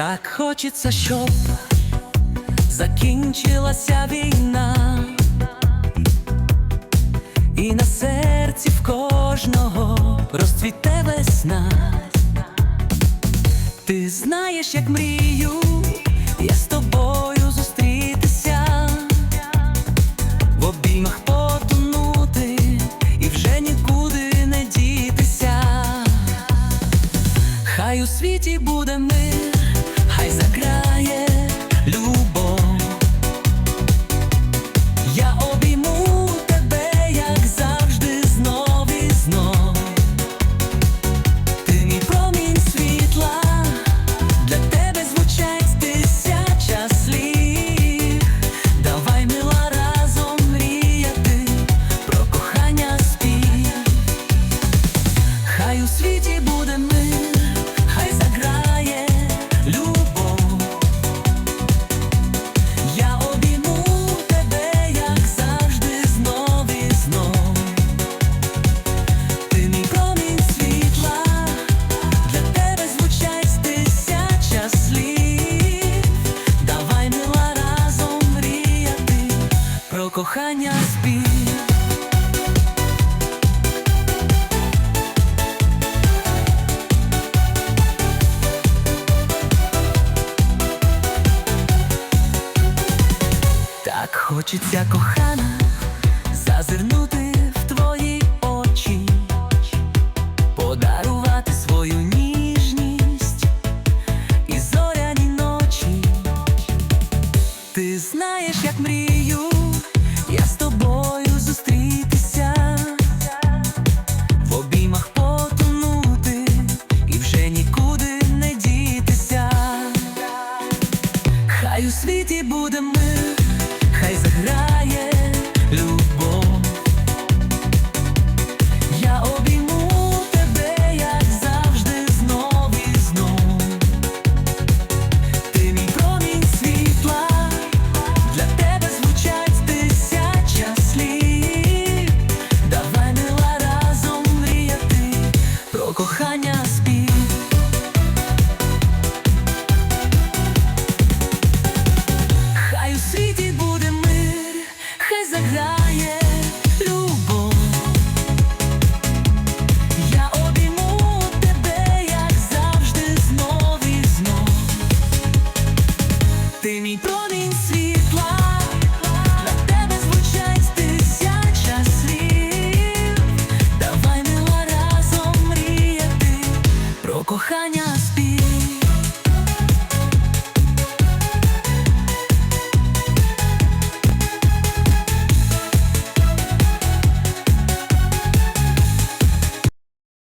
Так хочеться, щоб закінчилася війна, і на серці в кожного розцвіте весна. Ти знаєш, як мрію, я з тобою зустрітися, в обіймах потонути і вже нікуди не дітися. Хай у світі буде мир, хай заграє хочеться кохана зазирнути в твої очі, подарувати свою ніжність і зоряні ночі. Ти знаєш, як мрію, я з тобою зустрітися, в обіймах потонути і вже нікуди не дітися. Хай у світі буде мир, заграє любов. Я обійму тебе, як завжди, знов знов. Ти мій промінь світла, для тебе звучать тисяча слів. Давай мила разом мріяти про кохання Давай